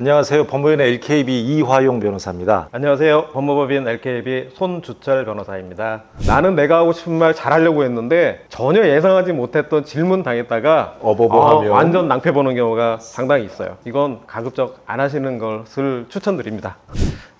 안녕하세요. 법무연의 LKB 이화용 변호사입니다. 안녕하세요. 법무법인 LKB 손주철 변호사입니다. 나는 내가 하고 싶은 말 잘하려고 했는데 전혀 예상하지 못했던 질문 당했다가 어버버하면. 아, 완전 낭패 보는 경우가 상당히 있어요. 이건 가급적 안 하시는 것을 추천드립니다.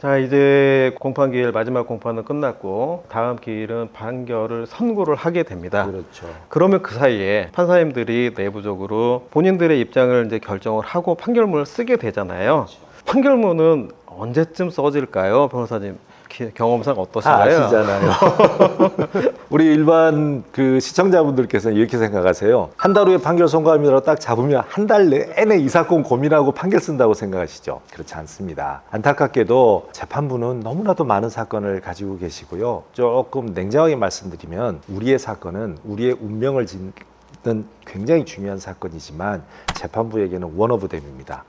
자 이제 공판 기일 마지막 공판은 끝났고 다음 기일은 판결을 선고를 하게 됩니다. 그렇죠. 그러면 그 사이에 판사님들이 내부적으로 본인들의 입장을 이제 결정을 하고 판결문을 쓰게 되잖아요. 판결문은 언제쯤 써질까요, 변호사님? 기- 경험상 다 어떠신가요? 아시잖아요. 우리 일반 그 시청자분들께서는 이렇게 생각하세요. 한 달 후에 판결 선고합니다라고 딱 잡으면 한 달 내내 이 사건 고민하고 판결 쓴다고 생각하시죠? 그렇지 않습니다. 안타깝게도 재판부는 너무나도 많은 사건을 가지고 계시고요. 조금 냉정하게 말씀드리면 우리의 사건은 우리의 운명을 짓는 굉장히 중요한 사건이지만 재판부에게는 원오브댐입니다.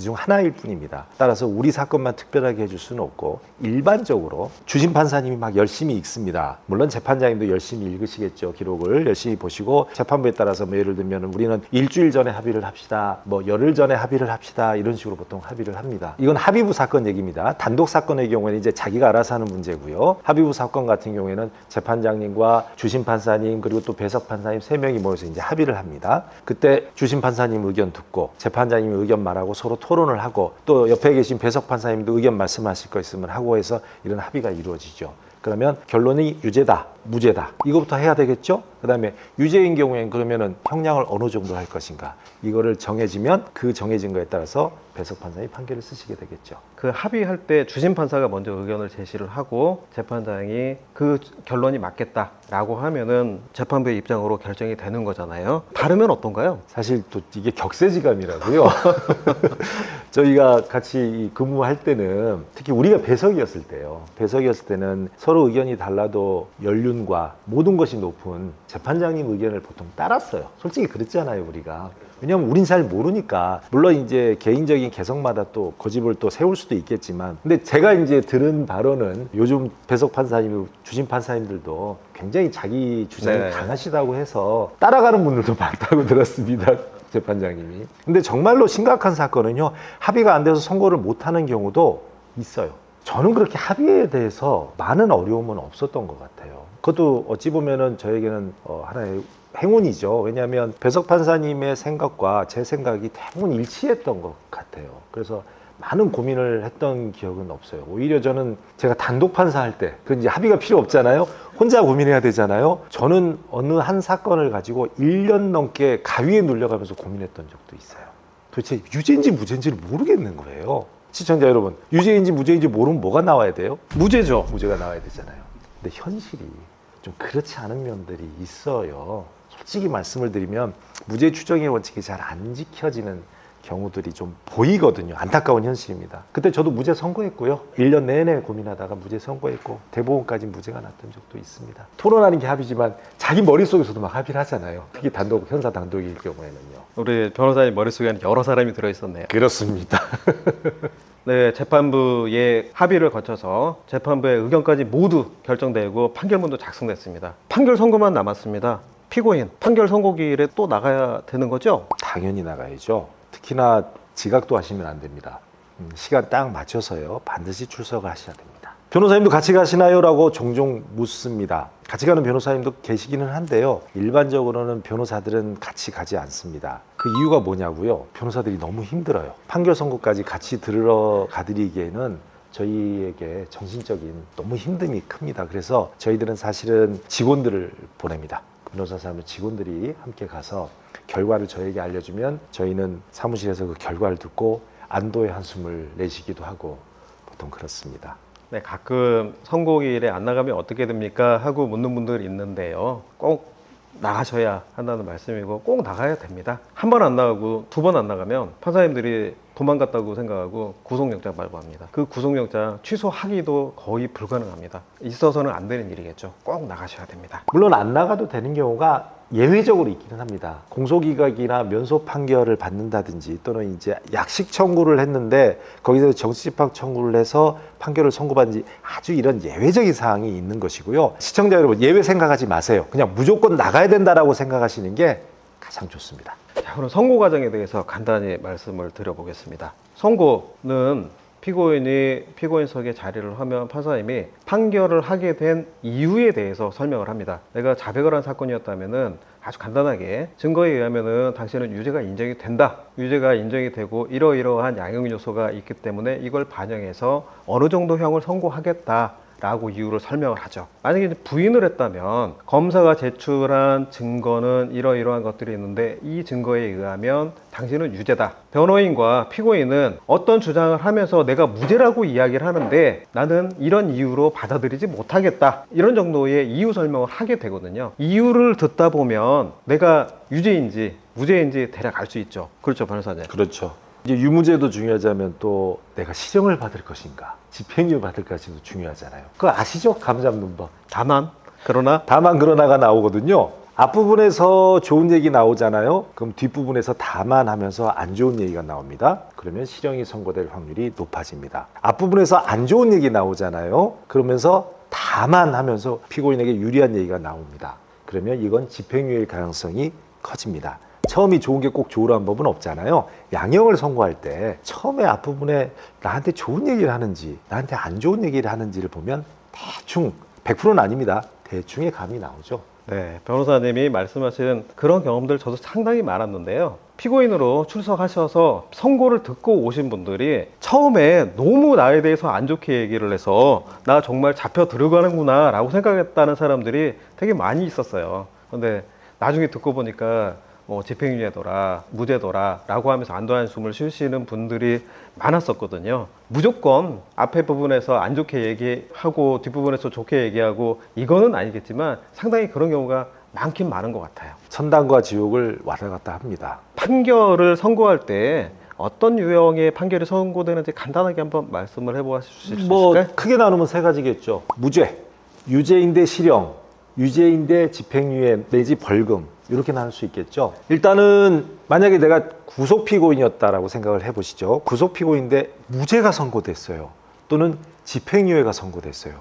그중 하나일 뿐입니다. 따라서 우리 사건만 특별하게 해줄 수는 없고 일반적으로 주심 판사님이 막 열심히 읽습니다. 물론 재판장님도 열심히 읽으시겠죠. 기록을 열심히 보시고 재판부에 따라서 뭐 예를 들면 우리는 일주일 전에 합의를 합시다. 뭐 열흘 전에 합의를 합시다. 이런 식으로 보통 합의를 합니다. 이건 합의부 사건 얘기입니다. 단독 사건의 경우에는 이제 자기가 알아서 하는 문제고요. 합의부 사건 같은 경우에는 재판장님과 주심 판사님 그리고 또 배석 판사님 세 명이 모여서 이제 합의를 합니다. 그때 주심 판사님 의견 듣고 재판장님 의견 말하고 서로 토 론을 하고 또 옆에 계신 배석 판사님도 의견 말씀하실 거 있으면 하고 해서 이런 합의가 이루어지죠. 그러면 결론이 유죄다, 무죄다. 이거부터 해야 되겠죠? 그 다음에 유죄인 경우에는 그러면은 형량을 어느 정도 할 것인가. 이거를 정해지면 그 정해진 거에 따라서 배석 판사님이 판결을 쓰시게 되겠죠. 그 합의할 때 주심 판사가 먼저 의견을 제시를 하고 재판장이 그 결론이 맞겠다라고 하면은 재판부의 입장으로 결정이 되는 거잖아요. 다르면 어떤가요? 사실 또 이게 격세지감이라고요. 저희가 같이 이 근무할 때는 특히 우리가 배석이었을 때요. 배석이었을 때는 서로 의견이 달라도 연륜과 모든 것이 높은 재판장님 의견을 보통 따랐어요. 솔직히 그랬잖아요, 우리가. 왜냐면 우린 잘 모르니까 물론 이제 개인적인 개성마다 또 고집을 또 세울 수도 있겠지만 근데 제가 이제 들은 바로는 요즘 배석 판사님 주심 판사님들도 굉장히 자기 주장이 네. 강하시다고 해서 따라가는 분들도 많다고 들었습니다. 재판장님이. 근데 정말로 심각한 사건은요, 합의가 안 돼서 선고를 못 하는 경우도 있어요. 저는 그렇게 합의에 대해서 많은 어려움은 없었던 것 같아요. 그것도 어찌 보면은 저에게는 어, 하나의 행운이죠. 왜냐하면 배석 판사님의 생각과 제 생각이 대부분 일치했던 것 같아요. 그래서 많은 고민을 했던 기억은 없어요. 오히려 저는 제가 단독 판사할 때, 그 이제 합의가 필요 없잖아요. 혼자 고민해야 되잖아요. 저는 어느 한 사건을 가지고 1년 넘게 가위에 눌려가면서 고민했던 적도 있어요. 도대체 유죄인지 무죄인지를 모르겠는 거예요. 시청자 여러분, 유죄인지 무죄인지 모르면 뭐가 나와야 돼요? 무죄죠. 무죄가 나와야 되잖아요. 근데 현실이 좀 그렇지 않은 면들이 있어요. 솔직히 말씀을 드리면 무죄 추정의 원칙이 잘 안 지켜지는 경우들이 좀 보이거든요. 안타까운 현실입니다. 그때 저도 무죄 선고했고요. 1년 내내 고민하다가 무죄 선고했고 대법원까지 무죄가 났던 적도 있습니다. 토론하는 게 합의지만 자기 머릿속에서도 막 합의를 하잖아요. 특히 단독 형사 단독일 경우에는요. 우리 변호사님 머릿속에는 여러 사람이 들어 있었네요. 그렇습니다. 네, 재판부의 합의를 거쳐서 재판부의 의견까지 모두 결정되고 판결문도 작성됐습니다. 판결 선고만 남았습니다. 피고인 판결 선고기일에 또 나가야 되는 거죠? 당연히 나가야죠. 특히나 지각도 하시면 안 됩니다. 음, 시간 딱 맞춰서요. 반드시 출석을 하셔야 됩니다. 변호사님도 같이 가시나요? 라고 종종 묻습니다. 같이 가는 변호사님도 계시기는 한데요. 일반적으로는 변호사들은 같이 가지 않습니다. 그 이유가 뭐냐고요? 변호사들이 너무 힘들어요. 판결 선고까지 같이 들으러 가드리기에는 저희에게 정신적인 너무 힘듦이 큽니다. 그래서 저희들은 사실은 직원들을 보냅니다. 변호사 사무실 직원들이 함께 가서 결과를 저에게 알려주면 저희는 사무실에서 그 결과를 듣고 안도의 한숨을 내쉬기도 하고 보통 그렇습니다. 네, 가끔 선고기일에 안 나가면 어떻게 됩니까? 하고 묻는 분들이 있는데요. 꼭 나가셔야 한다는 말씀이고 꼭 나가야 됩니다. 한 번 안 나가고 두 번 안 나가면 판사님들이 도망갔다고 생각하고 구속영장 발부합니다. 그 구속영장 취소하기도 거의 불가능합니다. 있어서는 안 되는 일이겠죠. 꼭 나가셔야 됩니다. 물론 안 나가도 되는 경우가 예외적으로 있기는 합니다. 공소기각이나 면소 판결을 받는다든지 또는 이제 약식 청구를 했는데 거기서 정치집합 청구를 해서 판결을 선고받은 지 아주 이런 예외적인 사항이 있는 것이고요. 시청자 여러분 예외 생각하지 마세요. 그냥 무조건 나가야 된다라고 생각하시는 게 가장 좋습니다. 자, 그럼 선고 과정에 대해서 간단히 말씀을 드려보겠습니다. 선고는 피고인이 피고인석에 자리를 하면 판사님이 판결을 하게 된 이유에 대해서 설명을 합니다. 내가 자백을 한 사건이었다면은 아주 간단하게 증거에 의하면은 당신은 유죄가 인정이 된다. 유죄가 인정이 되고 이러이러한 양형 요소가 있기 때문에 이걸 반영해서 어느 정도 형을 선고하겠다. 라고 이유를 설명을 하죠. 만약에 부인을 했다면 검사가 제출한 증거는 이러이러한 것들이 있는데 이 증거에 의하면 당신은 유죄다. 변호인과 피고인은 어떤 주장을 하면서 내가 무죄라고 이야기를 하는데 나는 이런 이유로 받아들이지 못하겠다. 이런 정도의 이유 설명을 하게 되거든요. 이유를 듣다 보면 내가 유죄인지 무죄인지 대략 알 수 있죠. 그렇죠, 변호사님. 그렇죠. 이제 유무죄도 중요하자면 또 내가 실형을 받을 것인가, 집행유예 받을 것인가 중요하잖아요. 그거 아시죠? 감 잡는 법. 다만 그러나 다만 그러나가 나오거든요. 앞부분에서 좋은 얘기 나오잖아요. 그럼 뒷부분에서 다만 하면서 안 좋은 얘기가 나옵니다. 그러면 실형이 선고될 확률이 높아집니다. 앞부분에서 안 좋은 얘기 나오잖아요. 그러면서 다만 하면서 피고인에게 유리한 얘기가 나옵니다. 그러면 이건 집행유예일 가능성이 커집니다. 처음이 좋은 게 꼭 좋으라는 법은 없잖아요. 양형을 선고할 때 처음에 앞부분에 나한테 좋은 얘기를 하는지 나한테 안 좋은 얘기를 하는지를 보면 대충 100%는 아닙니다. 대충의 감이 나오죠. 네, 변호사님이 말씀하신 그런 경험들 저도 상당히 많았는데요. 피고인으로 출석하셔서 선고를 듣고 오신 분들이 처음에 너무 나에 대해서 안 좋게 얘기를 해서 나 정말 잡혀 들어가는구나 라고 생각했다는 사람들이 되게 많이 있었어요. 근데 나중에 듣고 보니까 뭐 집행유예더라, 무죄더라 라고 하면서 안도한 숨을 쉬시는 분들이 많았었거든요. 무조건 앞에 부분에서 안 좋게 얘기하고 뒷부분에서 좋게 얘기하고 이거는 아니겠지만 상당히 그런 경우가 많긴 많은 것 같아요. 천당과 지옥을 왔다 갔다 합니다. 판결을 선고할 때 어떤 유형의 판결이 선고되는지 간단하게 한번 말씀을 해보실 수 있을까요? 뭐 크게 나누면 세 가지겠죠. 무죄, 유죄인데 실형, 유죄인데 집행유예 내지 벌금 이렇게 나눌 수 있겠죠. 일단은 만약에 내가 구속 피고인이었다라고 생각을 해보시죠. 구속 피고인데 무죄가 선고됐어요. 또는 집행유예가 선고됐어요.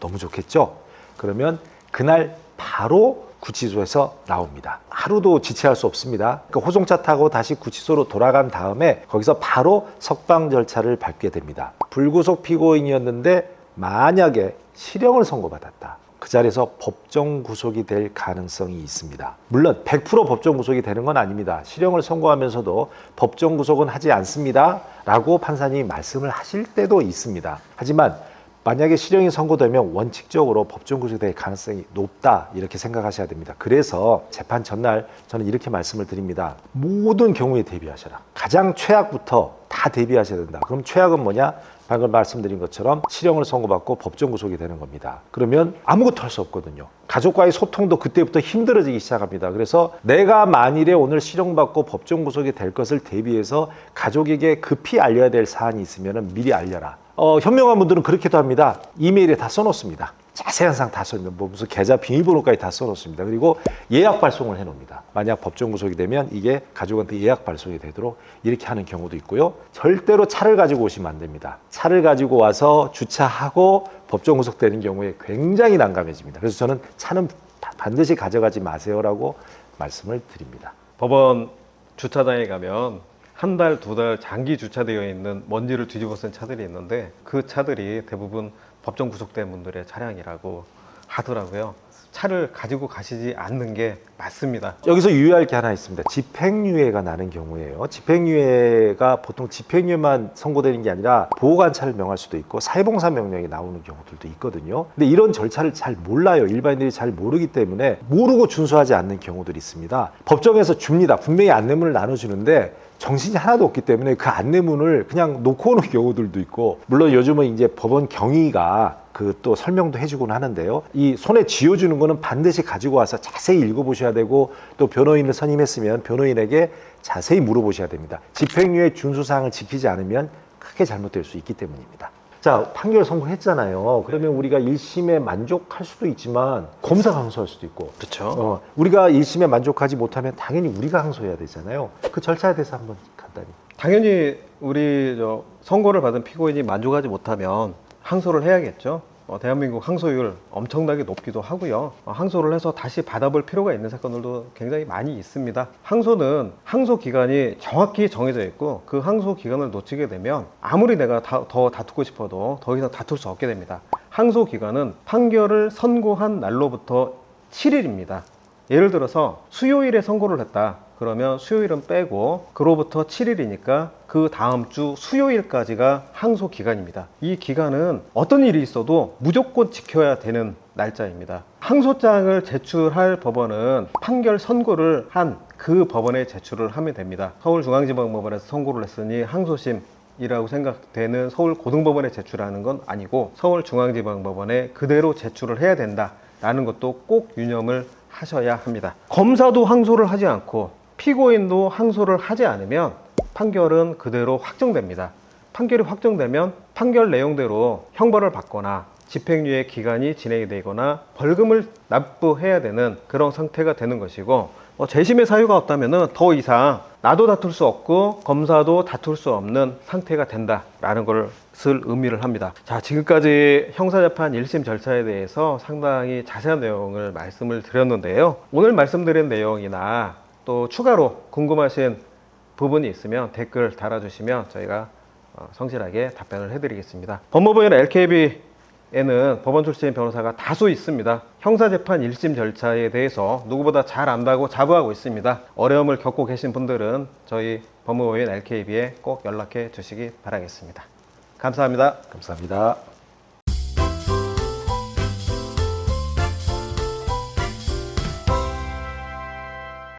너무 좋겠죠. 그러면 그날 바로 구치소에서 나옵니다. 하루도 지체할 수 없습니다. 그러니까 호송차 타고 다시 구치소로 돌아간 다음에 거기서 바로 석방 절차를 밟게 됩니다. 불구속 피고인이었는데 만약에 실형을 선고받았다. 그 자리에서 법정 구속이 될 가능성이 있습니다. 물론 100% 법정 구속이 되는 건 아닙니다. 실형을 선고하면서도 법정 구속은 하지 않습니다. 라고 판사님이 말씀을 하실 때도 있습니다. 하지만 만약에 실형이 선고되면 원칙적으로 법정 구속이 될 가능성이 높다 이렇게 생각하셔야 됩니다. 그래서 재판 전날 저는 이렇게 말씀을 드립니다. 모든 경우에 대비하셔라. 가장 최악부터 다 대비하셔야 된다. 그럼 최악은 뭐냐? 방금 말씀드린 것처럼 실형을 선고받고 법정 구속이 되는 겁니다. 그러면 아무것도 할 수 없거든요. 가족과의 소통도 그때부터 힘들어지기 시작합니다. 그래서 내가 만일에 오늘 실형받고 법정 구속이 될 것을 대비해서 가족에게 급히 알려야 될 사안이 있으면 미리 알려라. 어, 현명한 분들은 그렇게도 합니다. 이메일에 다 써놓습니다. 자세한 사항 다 써놓으면 뭐 무슨 계좌 비밀번호까지 다 써놓습니다. 그리고 예약 발송을 해놓습니다. 만약 법정 구속이 되면 이게 가족한테 예약 발송이 되도록 이렇게 하는 경우도 있고요. 절대로 차를 가지고 오시면 안 됩니다. 차를 가지고 와서 주차하고 법정 구속되는 경우에 굉장히 난감해집니다. 그래서 저는 차는 바- 반드시 가져가지 마세요라고 말씀을 드립니다. 법원 주차장에 가면 한 달, 두 달 장기 주차되어 있는 먼지를 뒤집어 쓴 차들이 있는데 그 차들이 대부분 법정 구속된 분들의 차량이라고 하더라고요. 차를 가지고 가시지 않는 게 맞습니다. 여기서 유의할 게 하나 있습니다. 집행유예가 나는 경우에요. 집행유예가 보통 집행유예만 선고되는 게 아니라 보호관찰을 명할 수도 있고 사회봉사 명령이 나오는 경우들도 있거든요. 근데 이런 절차를 잘 몰라요. 일반인들이 잘 모르기 때문에 모르고 준수하지 않는 경우들이 있습니다. 법정에서 줍니다. 분명히 안내문을 나눠주는데 정신이 하나도 없기 때문에 그 안내문을 그냥 놓고 오는 경우들도 있고 물론 요즘은 이제 법원 경위가 그 또 설명도 해주곤 하는데요. 이 손에 쥐어주는 거는 반드시 가지고 와서 자세히 읽어보셔야 되고 또 변호인을 선임했으면 변호인에게 자세히 물어보셔야 됩니다. 집행유예 준수사항을 지키지 않으면 크게 잘못될 수 있기 때문입니다. 자, 판결 선고했잖아요. 그러면 우리가 1심에 만족할 수도 있지만 검사가 항소할 수도 있고 그렇죠. 어, 우리가 1심에 만족하지 못하면 당연히 우리가 항소해야 되잖아요. 그 절차에 대해서 한번 간단히. 당연히 우리 저 선고를 받은 피고인이 만족하지 못하면 항소를 해야겠죠. 어, 대한민국 항소율 엄청나게 높기도 하고요. 어, 항소를 해서 다시 받아볼 필요가 있는 사건들도 굉장히 많이 있습니다. 항소는 항소 기간이 정확히 정해져 있고 그 항소 기간을 놓치게 되면 아무리 내가 다- 더 다투고 싶어도 더 이상 다툴 수 없게 됩니다. 항소 기간은 판결을 선고한 날로부터 7일입니다. 예를 들어서 수요일에 선고를 했다. 그러면 수요일은 빼고 그로부터 7일이니까 그 다음 주 수요일까지가 항소 기간입니다. 이 기간은 어떤 일이 있어도 무조건 지켜야 되는 날짜입니다. 항소장을 제출할 법원은 판결 선고를 한 그 법원에 제출을 하면 됩니다. 서울중앙지방법원에서 선고를 했으니 항소심 이라고 생각되는 서울 고등법원에 제출하는 건 아니고 서울중앙지방법원에 그대로 제출을 해야 된다라는 것도 꼭 유념을 하셔야 합니다. 검사도 항소를 하지 않고 피고인도 항소를 하지 않으면 판결은 그대로 확정됩니다. 판결이 확정되면 판결 내용대로 형벌을 받거나 집행유예 기간이 진행이 되거나 벌금을 납부해야 되는 그런 상태가 되는 것이고 어, 재심의 사유가 없다면 더 이상 나도 다툴 수 없고 검사도 다툴 수 없는 상태가 된다라는 것을 의미를 합니다. 자, 지금까지 형사재판 1심 절차에 대해서 상당히 자세한 내용을 말씀을 드렸는데요. 오늘 말씀드린 내용이나 또 추가로 궁금하신 부분이 있으면 댓글 달아주시면 저희가 어, 성실하게 답변을 해드리겠습니다. 법무부인 LKB 에는 법원 출신 변호사가 다수 있습니다. 형사재판 1심 절차에 대해서 누구보다 잘 안다고 자부하고 있습니다. 어려움을 겪고 계신 분들은 저희 법무부인 LKB에 꼭 연락해 주시기 바라겠습니다. 감사합니다. 감사합니다.